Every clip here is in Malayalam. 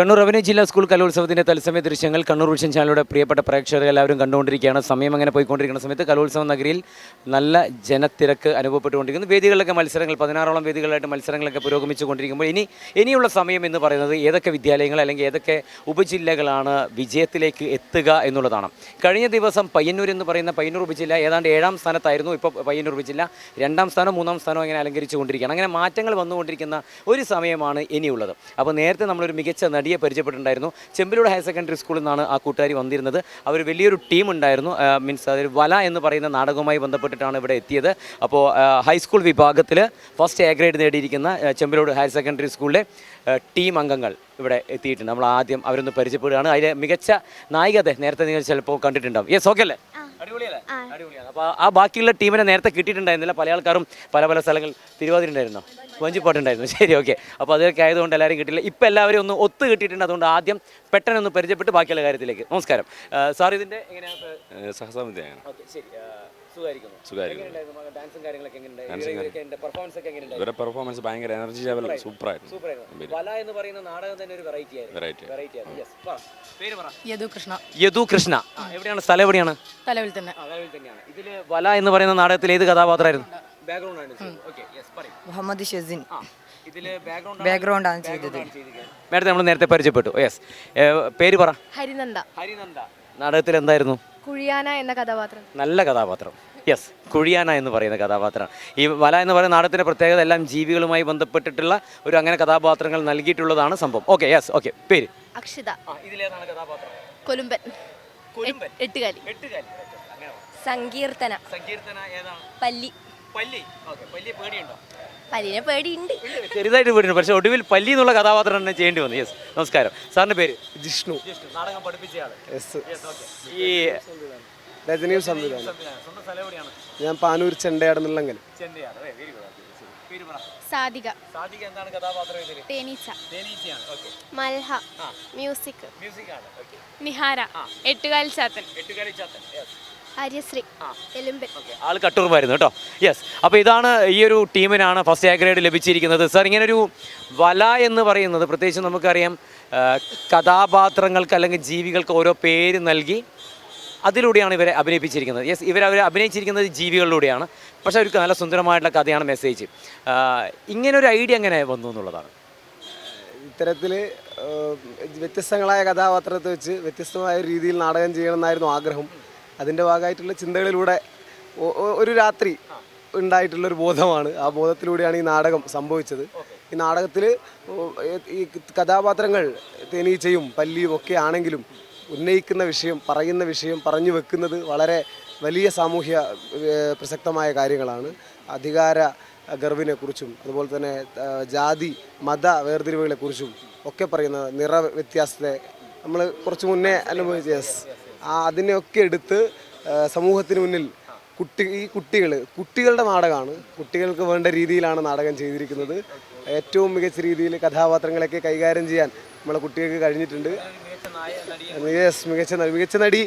കണ്ണൂർ റവന്യൂ ജില്ലാ സ്കൂൾ കലോത്സവത്തിന്റെ തത്സമയ ദൃശ്യങ്ങൾ കണ്ണൂർ വിഷൻ ചാനലിലൂടെ പ്രിയപ്പെട്ട പ്രേക്ഷകർ എല്ലാവരും കണ്ടുകൊണ്ടിരിക്കുകയാണ്. സമയം അങ്ങനെ പോയിക്കൊണ്ടിരിക്കുന്ന സമയത്ത് കലോത്സവ നഗരിയിൽ നല്ല ജനത്തിരക്ക് അനുഭവപ്പെട്ടുകൊണ്ടിരിക്കുന്നു. വേദികളിലൊക്കെ മത്സരങ്ങൾ പതിനാറോളം വേദികളായിട്ട് മത്സരങ്ങളൊക്കെ പുരോഗമിച്ചു കൊണ്ടിരിക്കുമ്പോൾ ഇനി ഇനിയുള്ള സമയം എന്ന് പറയുന്നത് ഏതൊക്കെ വിദ്യാലയങ്ങൾ അല്ലെങ്കിൽ ഏതൊക്കെ ഉപജില്ലകളാണ് വിജയത്തിലേക്ക് എത്തുക എന്നുള്ളതാണ്. കഴിഞ്ഞ ദിവസം പയ്യന്നൂർ എന്ന് പറയുന്ന പയ്യന്നൂർ ഉപജില്ല ഏതാണ്ട് ഏഴാം സ്ഥാനത്തായിരുന്നു. ഇപ്പോൾ പയ്യന്നൂർ ഉപജില്ല രണ്ടാം സ്ഥാനം മൂന്നാം സ്ഥാനം അങ്ങനെ അലങ്കരിച്ചു കൊണ്ടിരിക്കുകയാണ് അങ്ങനെ മാറ്റങ്ങൾ വന്നുകൊണ്ടിരിക്കുന്ന ഒരു സമയമാണ് ഇനിയുള്ളത്. അപ്പോൾ നേരത്തെ നമ്മളൊരു മികച്ച നടിയെ പരിചയപ്പെട്ടിട്ടുണ്ടായിരുന്നു. ചെമ്പിലൂട് ഹയർ സെക്കൻഡറി സ്കൂളിൽ നിന്നാണ് ആ കൂട്ടുകാരി വന്നിരുന്നത്. അവർ വലിയൊരു ടീം ഉണ്ടായിരുന്നു. മീൻസ് അതൊരു വല എന്ന് പറയുന്ന നാടകവുമായി ബന്ധപ്പെട്ടിട്ടാണ് ഇവിടെ എത്തിയത്. അപ്പോൾ ഹൈസ്കൂൾ വിഭാഗത്തിൽ ഫസ്റ്റ് എ ഗ്രേഡ് നേടിയിരിക്കുന്ന ചെമ്പിലൂട് ഹയർ സെക്കൻഡറി സ്കൂളിലെ ടീം അംഗങ്ങൾ ഇവിടെ എത്തിയിട്ടുണ്ട്. നമ്മൾ ആദ്യം അവരൊന്ന് പരിചയപ്പെടുകയാണ്. അതിലെ മികച്ച നായികത നേരത്തെ നിങ്ങൾ ചിലപ്പോൾ കണ്ടിട്ടുണ്ടാവും. യെസ് ഓക്കെ അല്ലേ? അടിപൊളിയല്ലേ? അടിപൊളിയാണ്. അപ്പോൾ ആ ബാക്കിയുള്ള ടീമിനെ നേരത്തെ കിട്ടിയിട്ടുണ്ടായിരുന്നില്ല. പല ആൾക്കാരും പല പല സ്ഥലങ്ങളിൽ തിരുവാതിരുണ്ടായിരുന്നോ വഞ്ചിപ്പാട്ടുണ്ടായിരുന്നു ശരി ഓക്കെ. അപ്പോൾ അതൊക്കെ ആയതുകൊണ്ട് എല്ലാവരും കിട്ടില്ല ഇപ്പം എല്ലാവരും ഒന്ന് ഒത്തു കിട്ടിയിട്ടുണ്ട്. അതുകൊണ്ട് ആദ്യം പെട്ടെന്ന് ഒന്ന് പരിചയപ്പെട്ട് ബാക്കിയുള്ള കാര്യത്തിലേക്ക്. നമസ്കാരം. സാർ ഇതിന്റെ എങ്ങനെയാണ് സഹസമിതിയാണ്. ഓക്കെ ശരി. ഇവരുടെ പെർഫോമൻസ് ഭയങ്കര എനർജി ലെവൽ സൂപ്പറായിരുന്നു. സൂപ്പറായിരുന്നു വല എന്ന് പറയുന്ന നാടകം തന്നെ ഒരു വെറൈറ്റി ആയിരുന്നു. വെറൈറ്റി വെറൈറ്റി യെസ് പറ. പേര് പറ. യദു കൃഷ്ണ. എവിടെയാണ്? സ്ഥലം എവിടെയാണ്? തലവിൽ തന്നെ. ഇതിൽ വല എന്ന് പറയുന്ന നാടകത്തിൽ ഏത് കഥാപാത്രമായിരുന്നു? മുഹമ്മദ് ഷെസിൻ. ആ ഇതിൽ ബാക്ക്ഗ്രൗണ്ട് ബാക്ക്ഗ്രൗണ്ട് ആണ് ചെയ്തത്. മേഡത്തെ നമ്മൾ നേരത്തെ പരിചയപ്പെട്ടു. യെസ് പേര് പറ. ഹരിനന്ദ. ഹരിനന്ദ. നാടകത്തിൽ എന്തായിരുന്നു? കുഴിയാന എന്ന കഥാപാത്രം. നല്ല കഥാപാത്രം. യെസ് കുഴിയാന എന്ന് പറയുന്ന കഥാപാത്രം. ഈ വല എന്ന് പറയുന്ന നാടകത്തിന്റെ പ്രത്യേകത എല്ലാം ജീവികളുമായി ബന്ധപ്പെട്ടിട്ടുള്ള ഒരു അങ്ങനെ കഥാപാത്രങ്ങൾ നൽകിയിട്ടുള്ളതാണ് സംഭവം. ഓക്കെ യെസ് ഓക്കെ പേര്? അക്ഷിത. ഇതിലേതാണ് കഥാപാത്രം? കൊലുമ്പൻ. എട്ടുകാലി. സങ്കീർത്തന. സങ്കീർത്തന ഏതാണ്? പല്ലി. പല്ലി. ഓക്കെ പല്ലി പേടിയുണ്ടോ? പല്ലിനെ പേടിയുണ്ട്. ചെറുതായിട്ട് പേടിയുണ്ട്. പക്ഷെ ഒടുവിൽ പല്ലി എന്നുള്ള കഥാപാത്രം തന്നെ ചെയ്യേണ്ടി വന്നു. യെസ് നമസ്കാരം. സാറിന്റെ പേര്? ജിഷ്ണു. നാടകം പഠിപ്പിച്ച ഈ രജനിയും സംവിധാനം. ഞാൻ പാനൂർ ചെണ്ടയാട് നിള്ളങ്കൽ ചെന്നൈയാണ് വെരി ഗുഡ് പേര് പറ. സാധിക. മൽഹ. മ്യൂസിക്. മ്യൂസിക് ആണ്. ഓക്കെ നിഹാര. എട്ടുകാലി ചാത്തൻ എട്ടുകാലി ചാത്തൻ യെസ് ആര്യശ്രീ എലുമ്പൻ ഓക്കെ ആൾ കട്ടൂർമായിരുന്നു കേട്ടോ. യെസ് അപ്പോൾ ഇതാണ് ഈ ഒരു ടീമിനാണ് ഫസ്റ്റ് എ ഗ്രേഡ് ലഭിച്ചിരിക്കുന്നത്. സാർ ഒരു വല എന്ന് പറയുന്നത് പ്രത്യേകിച്ച് നമുക്കറിയാം കഥാപാത്രങ്ങൾക്ക് അല്ലെങ്കിൽ ജീവികൾക്ക് ഓരോ പേര് നൽകി അതിലൂടെയാണ് ഇവരെ അഭിനയിപ്പിച്ചിരിക്കുന്നത്. യെസ് ഇവർ അവർ അഭിനയിച്ചിരിക്കുന്നത് ജീവികളിലൂടെയാണ്. പക്ഷേ അവർക്ക് നല്ല സുന്ദരമായിട്ടുള്ള കഥയാണ് മെസ്സേജ് ഇങ്ങനൊരു ഐഡിയ എങ്ങനെ വന്നു എന്നുള്ളതാണ്. ഇത്തരത്തിൽ വ്യത്യസ്തങ്ങളായ കഥാപാത്രത്തെ വെച്ച് വ്യത്യസ്തമായ രീതിയിൽ നാടകം ചെയ്യണമെന്നായിരുന്നു ആഗ്രഹം. അതിന്റെ ഭാഗമായിട്ടുള്ള ചിന്തകളിലൂടെ ഒരു രാത്രി ഉണ്ടായിട്ടുള്ളൊരു ബോധമാണ്. ആ ബോധത്തിലൂടെയാണ് ഈ നാടകം സംഭവിച്ചത്. ഈ നാടകത്തിൽ ഈ കഥാപാത്രങ്ങൾ തേനീച്ചയും പല്ലിയും ഒക്കെ ആണെങ്കിലും ഉന്നയിക്കുന്ന വിഷയം പറയുന്ന വിഷയം പറഞ്ഞു വെക്കുന്നത് വളരെ വലിയ സാമൂഹ്യ പ്രസക്തമായ കാര്യങ്ങളാണ്. അധികാര ഗർവിനെ കുറിച്ചും അതുപോലെ തന്നെ ജാതി മത വേർതിരിവുകളെ കുറിച്ചും ഒക്കെ പറയുന്ന നിറ വ്യത്യാസത്തെ നമ്മൾ കുറച്ച് മുന്നേ അനുഭവിച്ച യെസ്. അതിനെയൊക്കെ എടുത്ത് സമൂഹത്തിന് മുന്നിൽ കുട്ടി ഈ കുട്ടികൾ കുട്ടികളുടെ നാടകമാണ് കുട്ടികൾക്ക് വേണ്ട രീതിയിലാണ് നാടകം ചെയ്തിരിക്കുന്നത്. ഏറ്റവും മികച്ച രീതിയിൽ കഥാപാത്രങ്ങളൊക്കെ കൈകാര്യം ചെയ്യാൻ നമ്മളെ കുട്ടികൾക്ക് കഴിഞ്ഞിട്ടുണ്ട്. യെസ് മികച്ച നടി മികച്ച നടി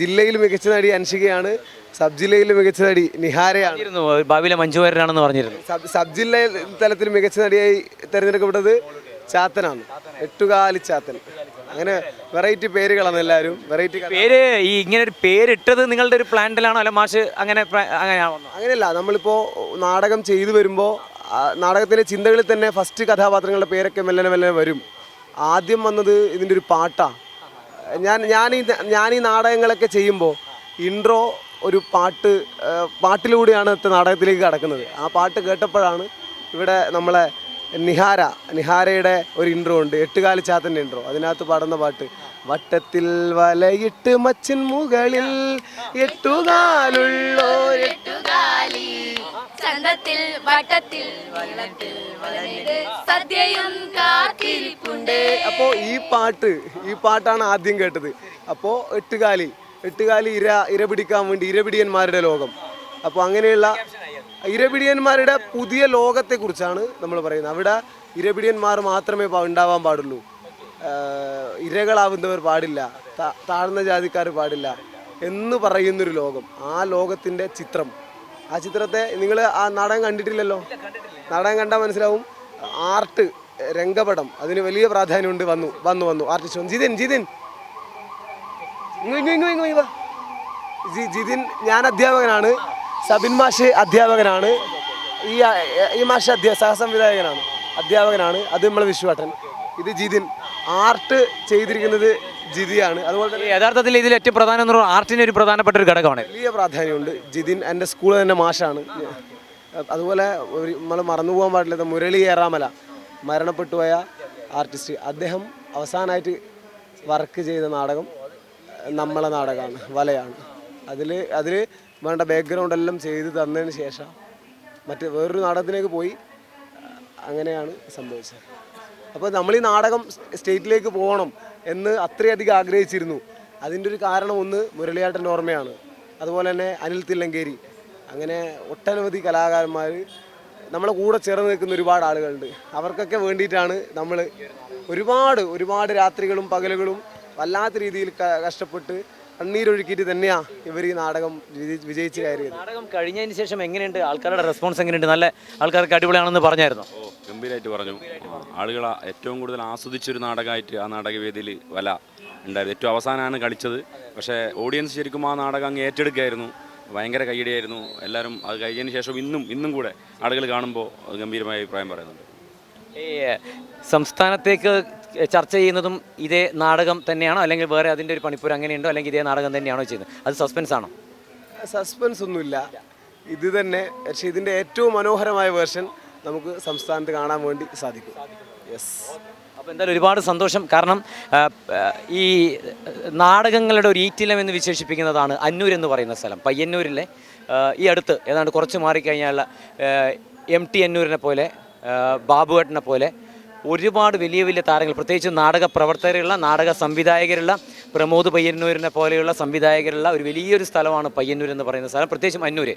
ജില്ലയിൽ മികച്ച നടി അൻഷികയാണ്. സബ് ജില്ലയിൽ മികച്ച നടി നിഹാരയാണ്. ഭാവിയിലെ മഞ്ജുവരനാണെന്ന് പറഞ്ഞിരുന്നു. സബ് സബ് ജില്ല തലത്തിൽ മികച്ച നടിയായി തിരഞ്ഞെടുക്കപ്പെട്ടത് ചാത്തനാണ്. എട്ടുകാലി ചാത്തൻ. അങ്ങനെ വെറൈറ്റി പേരുകളാണ് എല്ലാവരും. വെറൈറ്റി പേര് ഈ ഇങ്ങനെ ഒരു പേരിട്ടത് നിങ്ങളുടെ ഒരു പ്ലാന്റിലാണോ? അല്ല മാഷ് അങ്ങനെ അങ്ങനെയാണോ? അങ്ങനെയല്ല നമ്മളിപ്പോൾ നാടകം ചെയ്തു വരുമ്പോൾ നാടകത്തിലെ ചിന്തകളിൽ തന്നെ ഫസ്റ്റ് കഥാപാത്രങ്ങളുടെ പേരൊക്കെ മെല്ലനെ മെല്ലനെ വരും. ആദ്യം വന്നത് ഇതിന്റെ ഒരു പാട്ടാണ് ഞാൻ ഞാൻ ഈ ഞാൻ ഈ നാടകങ്ങളൊക്കെ ചെയ്യുമ്പോൾ ഇൻട്രോ ഒരു പാട്ട് പാട്ടിലൂടെയാണ് ഇത്തെ നാടകത്തിലേക്ക് കടക്കുന്നത്. ആ പാട്ട് കേട്ടപ്പോഴാണ് ഇവിടെ നമ്മളെ നിഹാര നിഹാരയുടെ ഒരു ഇൻട്രോ ഉണ്ട്. എട്ടുകാലി ചാത്തന്റെ ഇൻട്രോ അതിനകത്ത് പാടുന്ന പാട്ട്. വട്ടത്തിൽ വലയിട്ട് മച്ചിൻ മുകളിൽ എട്ടുകാലുള്ളോര് ചന്തത്തിൽ വട്ടത്തിൽ സദ്യയും കാത്തിരിപ്പുണ്ട്. അപ്പോ ഈ പാട്ട് ഈ പാട്ടാണ് ആദ്യം കേട്ടത്. അപ്പോ എട്ടുകാലി എട്ടുകാലി ഇര ഇര പിടിക്കാൻ വേണ്ടി ഇരപിടിയന്മാരുടെ ലോകം. അപ്പോൾ അങ്ങനെയുള്ള ഇരപിടിയന്മാരുടെ പുതിയ ലോകത്തെക്കുറിച്ചാണ് നമ്മൾ പറയുന്നത്. അവിടെ ഇരപിടിയന്മാർ മാത്രമേ ഉണ്ടാവാൻ പാടുള്ളൂ. ഇരകളാവുന്നവർ പാടില്ല. താഴ്ന്ന ജാതിക്കാർ പാടില്ല എന്ന് പറയുന്നൊരു ലോകം. ആ ലോകത്തിന്റെ ചിത്രം. ആ ചിത്രത്തെ നിങ്ങൾ ആ നാടകം കണ്ടിട്ടില്ലല്ലോ? നാടകം കണ്ടാൽ മനസ്സിലാവും. ആർട്ട് രംഗപടം അതിന് വലിയ പ്രാധാന്യമുണ്ട് വന്നു വന്നു വന്നു. ആർട്ടിസ്റ്റ് വന്നു. ജിതിൻ ജിതിൻ. ജിതിൻ ഞാൻ അധ്യാപകനാണ്. സബിൻ മാഷ് അധ്യാപകനാണ്. ഈ ഈ മാഷ് അധ്യാ സഹസംവിധായകനാണ്. അധ്യാപകനാണ്. അത് നമ്മൾ വിശ്വാട്ടൻ. ഇത് ജിതിൻ. ആർട്ട് ചെയ്തിരിക്കുന്നത് ജിതിയാണ്. അതുപോലെ തന്നെ യഥാർത്ഥത്തിൽ ഇതിൽ ഏറ്റവും പ്രധാനം എന്ന് പറയുന്നത് ആർട്ടിന് ഒരു പ്രധാനപ്പെട്ട ഒരു ഘടകമാണ്. വലിയ പ്രാധാന്യമുണ്ട്. ജിതിൻ എന്റെ സ്കൂളിൽ തന്നെ മാഷാണ്. അതുപോലെ ഒരു നമ്മൾ മറന്നു പോകാൻ പാടില്ലാത്ത മുരളി ഏറാമല മരണപ്പെട്ടു പോയ ആർട്ടിസ്റ്റ്. അദ്ദേഹം അവസാനമായിട്ട് വർക്ക് ചെയ്ത നാടകം നമ്മളെ നാടകമാണ് വലയാണ്. അതിൽ അതിൽ വേണ്ട ബാക്ക്ഗ്രൗണ്ട് എല്ലാം ചെയ്ത് തന്നതിന് ശേഷം മറ്റ് വേറൊരു നാടകത്തിലേക്ക് പോയി. അങ്ങനെയാണ് സംഭവിച്ചത്. അപ്പോൾ നമ്മൾ ഈ നാടകം സ്റ്റേറ്റിലേക്ക് പോകണം എന്ന് അത്രയധികം ആഗ്രഹിച്ചിരുന്നു. അതിന്റെ ഒരു കാരണം ഒന്ന് മുരളിയാട്ടന്റെ ഓർമ്മയാണ്. അതുപോലെ തന്നെ അനിൽ തില്ലങ്കേരി. അങ്ങനെ ഒട്ടനവധി കലാകാരന്മാർ നമ്മളെ കൂടെ ചേർന്ന് നിൽക്കുന്ന ഒരുപാട് ആളുകളുണ്ട്. അവർക്കൊക്കെ വേണ്ടിയിട്ടാണ് നമ്മൾ ഒരുപാട് ഒരുപാട് രാത്രികളും പകലുകളും വല്ലാത്ത രീതിയിൽ കഷ്ടപ്പെട്ട് കണ്ണീരൊഴുക്കിയിട്ട് തന്നെയാണ് ഇവർ ഈ നാടകം വിജയിച്ച കയറിയത്. നാടകം കഴിഞ്ഞതിന് ശേഷം എങ്ങനെയുണ്ട്? ആൾക്കാരുടെ റെസ്പോൺസ് എങ്ങനെയുണ്ട്? നല്ല ആൾക്കാർക്ക് അടിപൊളിയാണെന്ന് പറഞ്ഞായിരുന്നു? ഓ ഗംഭീരമായിട്ട് പറഞ്ഞു. ആളുകൾ ഏറ്റവും കൂടുതൽ ആസ്വദിച്ചൊരു നാടകമായിട്ട് ആ നാടകവേദിയിൽ വല ഉണ്ടായിരുന്നു. ഏറ്റവും അവസാനമാണ് കളിച്ചത്. പക്ഷേ ഓഡിയൻസ് ശരിക്കും ആ നാടകം അങ്ങ് ഏറ്റെടുക്കുകയായിരുന്നു. ഭയങ്കര കൈയടിയായിരുന്നു എല്ലാവരും അത് കഴിഞ്ഞതിന് ശേഷം ഇന്നും ഇന്നും കൂടെ ആളുകൾ കാണുമ്പോൾ ഗംഭീരമായ അഭിപ്രായം പറയുന്നുണ്ട്. ഈ സംസ്ഥാനത്തേക്ക് ചർച്ച ചെയ്യുന്നതും ഇതേ നാടകം തന്നെയാണോ? അല്ലെങ്കിൽ വേറെ അതിന്റെ ഒരു പണിപ്പൂർ അങ്ങനെയുണ്ടോ? അല്ലെങ്കിൽ ഇതേ നാടകം തന്നെയാണോ ചെയ്യുന്നത്? അത് സസ്പെൻസ് ആണോ? സസ്പെൻസ് ഒന്നുമില്ല. ഇത് തന്നെ പക്ഷേ ഇതിന്റെ ഏറ്റവും മനോഹരമായ വേർഷൻ നമുക്ക് സംസ്ഥാനത്ത് കാണാൻ വേണ്ടി സാധിക്കും. യെസ് അപ്പോൾ എന്തായാലും ഒരുപാട് സന്തോഷം. കാരണം ഈ നാടകങ്ങളുടെ ഒരു ഈറ്റിലം എന്ന് വിശേഷിപ്പിക്കുന്നതാണ് അന്നൂർ എന്ന് പറയുന്ന സ്ഥലം. പയ്യന്നൂരിലെ ഈ അടുത്ത് ഏതാണ്ട് കുറച്ച് മാറിക്കഴിഞ്ഞാൽ എം ടി അന്നൂരിനെ പോലെ ബാബുഘട്ടിനെ ബാബുവേട്ടനെ പോലെ ഒരുപാട് വലിയ വലിയ താരങ്ങൾ പ്രത്യേകിച്ച് നാടക പ്രവർത്തകരുള്ള നാടക സംവിധായകരുള്ള പ്രമോദ് പയ്യന്നൂരിനെ പോലെയുള്ള സംവിധായകരുള്ള ഒരു വലിയൊരു സ്ഥലമാണ് പയ്യന്നൂർ എന്ന് പറയുന്ന സ്ഥലം. പ്രത്യേകിച്ചും അന്നൂർ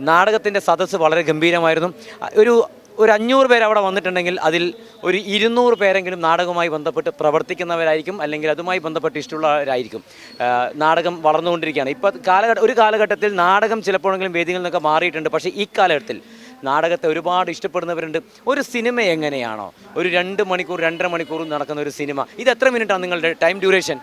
നാടകത്തിന്റെ സദസ്സ് വളരെ ഗംഭീരമായിരുന്നു. ഒരു ഒരു അഞ്ഞൂറ് പേർ അവിടെ വന്നിട്ടുണ്ടെങ്കിൽ അതിൽ ഒരു ഇരുന്നൂറ് പേരെങ്കിലും നാടകവുമായി ബന്ധപ്പെട്ട് പ്രവർത്തിക്കുന്നവരായിരിക്കും അല്ലെങ്കിൽ അതുമായി ബന്ധപ്പെട്ട് ഇഷ്ടമുള്ളവരായിരിക്കും. നാടകം വളർന്നുകൊണ്ടിരിക്കുകയാണ്. ഇപ്പോൾ കാലഘട്ട ഒരു കാലഘട്ടത്തിൽ നാടകം ചിലപ്പോഴെങ്കിലും വേദികളിൽ നിന്നൊക്കെ മാറിയിട്ടുണ്ട്. പക്ഷേ ഈ കാലഘട്ടത്തിൽ നാടകത്തെ ഒരുപാട് ഇഷ്ടപ്പെടുന്നവരുണ്ട്. ഒരു സിനിമ എങ്ങനെയാണോ? ഒരു രണ്ട് മണിക്കൂർ രണ്ടര മണിക്കൂർ നടക്കുന്ന ഒരു സിനിമ. ഇത് എത്ര മിനിറ്റാണ് നിങ്ങളുടെ ടൈം ഡ്യൂറേഷൻ?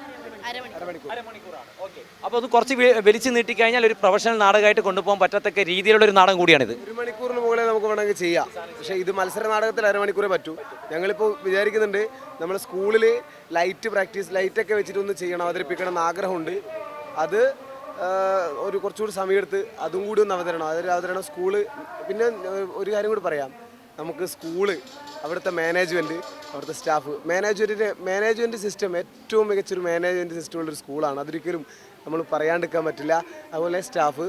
അപ്പോൾ അത് കുറച്ച് വലിച്ചു നീട്ടി കഴിഞ്ഞാൽ ഒരു പ്രൊഫഷണൽ നാടകമായിട്ട് കൊണ്ടുപോകാൻ പറ്റത്തക്ക രീതിയിലുള്ള ഒരു നാടകം കൂടിയാണിത്. ഒരു മണിക്കൂറിന് മുകളിൽ നമുക്ക് വേണമെങ്കിൽ ചെയ്യാം. പക്ഷേ ഇത് മത്സര നാടകത്തിൽ അരമണിക്കൂറേ പറ്റൂ. ഞങ്ങളിപ്പോൾ വിചാരിക്കുന്നുണ്ട് നമ്മൾ സ്കൂളിൽ ലൈറ്റ് പ്രാക്ടീസ് ലൈറ്റൊക്കെ വെച്ചിട്ട് ഒന്ന് ചെയ്യണം അവതരിപ്പിക്കണം എന്ന് ആഗ്രഹമുണ്ട്. അത് ഒരു കുറച്ചുകൂടി സമയമെടുത്ത് അതും കൂടി ഒന്ന് അവതരണം. അതൊരു അവതരണം സ്കൂൾ. പിന്നെ ഒരു കാര്യം കൂടി പറയാം. നമുക്ക് സ്കൂൾ അവിടുത്തെ മാനേജ്മെന്റ് അവിടുത്തെ സ്റ്റാഫ് മാനേജ്മെന്റിന്റെ മാനേജ്മെന്റ് സിസ്റ്റം ഏറ്റവും മികച്ചൊരു മാനേജ്മെന്റ് സിസ്റ്റം ഉള്ളൊരു സ്കൂളാണ്. അതൊരിക്കലും നമ്മൾ പറയാണ്ടിരിക്കാൻ പറ്റില്ല. അതുപോലെ സ്റ്റാഫ്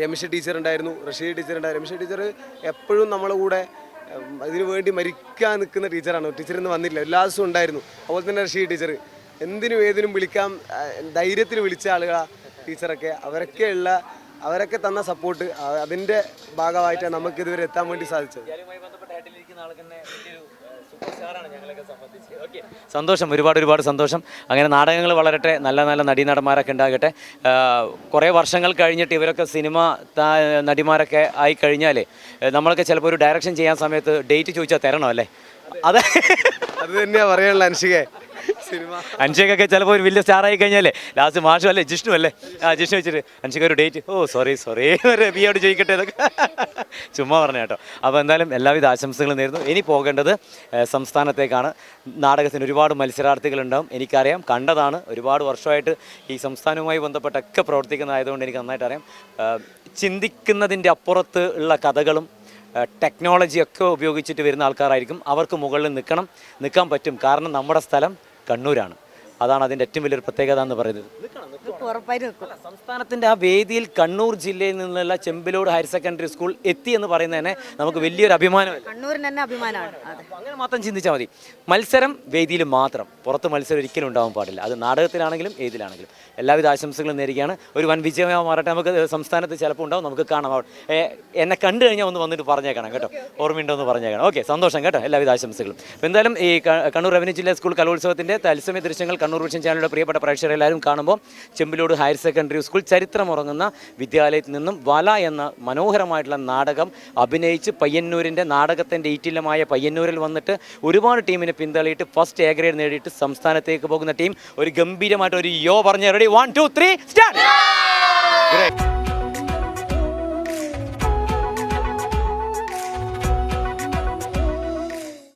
രമേശ് ടീച്ചർ ഉണ്ടായിരുന്നു റഷീദ് ടീച്ചർ ഉണ്ടായിരുന്നു. രമേശ് ടീച്ചർ എപ്പോഴും നമ്മളെ കൂടെ അതിനു വേണ്ടി മരിക്കാൻ നിൽക്കുന്ന ടീച്ചറാണ് ടീച്ചർ ഇന്ന് വന്നില്ല. എല്ലാ ദിവസവും ഉണ്ടായിരുന്നു. അതുപോലെ തന്നെ റഷീദ് ടീച്ചർ എന്തിനും ഏതിനും വിളിക്കാം ധൈര്യത്തിൽ വിളിച്ച ആളുകളാ ടീച്ചറൊക്കെ അവരൊക്കെ ഉള്ള അവരൊക്കെ തന്ന സപ്പോർട്ട് അതിന്റെ ഭാഗമായിട്ട് നമുക്ക് ഇതുവരെ എത്താൻ വേണ്ടി സാധിച്ചത്. സന്തോഷം ഒരുപാട് ഒരുപാട് സന്തോഷം. അങ്ങനെ നാടകങ്ങൾ വളരട്ടെ നല്ല നല്ല നടീനടന്മാരൊക്കെ ഉണ്ടാകട്ടെ. കുറേ വർഷങ്ങൾ കഴിഞ്ഞിട്ട് ഇവരൊക്കെ സിനിമ നടിമാരൊക്കെ ആയി കഴിഞ്ഞാൽ നമ്മളൊക്കെ ചിലപ്പോൾ ഒരു ഡയറക്ഷൻ ചെയ്യാൻ സമയത്ത് ഡേറ്റ് ചോദിച്ചാൽ തരണം അല്ലേ? അതെ. അത് തന്നെയാ പറയാനുള്ള അനുഷികെ സിനിമ. അൻഷയ്ക്കൊക്കെ ചിലപ്പോൾ ഒരു വലിയ സ്റ്റാർ ആയി കഴിഞ്ഞാലേ ലാസ്റ്റ് മാഷു അല്ലേ ജിഷ്ണു അല്ലേ? ആ ജിഷ്ണു വെച്ചിട്ട് അൻഷിക ഒരു ഡേറ്റ് ഓ സോറി സോറി രവിയോട് ചോദിക്കട്ടെ എന്നൊക്കെ. ചുമ്മാ പറഞ്ഞ കേട്ടോ. അപ്പോൾ എന്തായാലും എല്ലാവിധ ആശംസകളും നേരുന്നു. ഇനി പോകേണ്ടത് സംസ്ഥാനത്തേക്കാണ്. നാടകത്തിന് ഒരുപാട് മത്സരാർത്ഥികളുണ്ടാവും. എനിക്കറിയാം കണ്ടതാണ്. ഒരുപാട് വർഷമായിട്ട് ഈ സംസ്ഥാനവുമായി ബന്ധപ്പെട്ടൊക്കെ പ്രവർത്തിക്കുന്നതായതുകൊണ്ട് എനിക്ക് നന്നായിട്ട് അറിയാം ചിന്തിക്കുന്നതിന്റെ അപ്പുറത്ത് ഉള്ള കഥകളും ടെക്നോളജി ഒക്കെ ഉപയോഗിച്ചിട്ട് വരുന്ന ആൾക്കാരായിരിക്കും. അവർക്ക് മുകളിൽ നിൽക്കണം. നിൽക്കാൻ പറ്റും. കാരണം നമ്മുടെ സ്ഥലം കണ്ണൂരാണ്. അതാണ് അതിന്റെ ഏറ്റവും വലിയൊരു പ്രത്യേകത എന്ന് പറയുന്നത്. ഉറപ്പായിട്ട് നിൽക്കും. സംസ്ഥാനത്തിന്റെ ആ വേദിയിൽ കണ്ണൂർ ജില്ലയിൽ നിന്നുള്ള ചെമ്പിലോട് ഹയർ സെക്കൻഡറി സ്കൂൾ എത്തി എന്ന് പറയുന്നതന്നെ നമുക്ക് വലിയൊരു അഭിമാനമല്ല? കണ്ണൂരിന് തന്നെ അഭിമാനമാണ്. അതെ അങ്ങനെ മാത്രം ചിന്തിച്ചാൽ മതി. മത്സരം വേദിയിൽ മാത്രം. പുറത്ത് മത്സരം ഒരിക്കലും ഉണ്ടാവാൻ പാടില്ല. അത് നാടകത്തിലാണെങ്കിലും ഏതിലാണെങ്കിലും. എല്ലാവിധ ആശംസകളും നേരിടുകയാണ് ഒരു വൻ വിജയമായി മാറട്ടെ. നമുക്ക് സംസ്ഥാനത്ത് ചിലപ്പോൾ ഉണ്ടാവും. നമുക്ക് കാണാം. എന്നെ കണ്ടു കഴിഞ്ഞാൽ ഒന്ന് വന്നിട്ട് പറഞ്ഞേക്കണം കേട്ടോ. ഓർമ്മയുണ്ടോ എന്ന് പറഞ്ഞേക്കണം. ഓക്കെ സന്തോഷം കേട്ടോ. എല്ലാവിധ ആശംസകളും. അപ്പോൾ എന്തായാലും ഈ കണ്ണൂർ റവന്യൂ ജില്ലാ സ്കൂൾ കലോത്സവത്തിന്റെ തത്സമയ ദൃശ്യങ്ങൾ കണ്ണൂർ വിഷൻ ചാനലിന്റെ പ്രിയപ്പെട്ട പ്രേക്ഷകരെല്ലാവരും കാണുമ്പോൾ ചെമ്പിൽ നൂറമ്പിലോട് ഹയർ സെക്കൻഡറി സ്കൂൾ ചരിത്രമുറങ്ങുന്ന വിദ്യാലയത്തിൽ നിന്നും വല എന്ന മനോഹരമായിട്ടുള്ള നാടകം അഭിനയിച്ച് പയ്യന്നൂരിന്റെ നാടകത്തിന്റെ ഈറ്റില്ലമായ പയ്യന്നൂരിൽ വന്നിട്ട് ഒരുപാട് ടീമിനെ പിന്തള്ളിയിട്ട് ഫസ്റ്റ് എ ഗ്രേഡ് നേടിയിട്ട് സംസ്ഥാനത്തേക്ക് പോകുന്ന ടീം ഒരു ഗംഭീരമായിട്ട് ഒരു യോ പറഞ്ഞ ready one two three start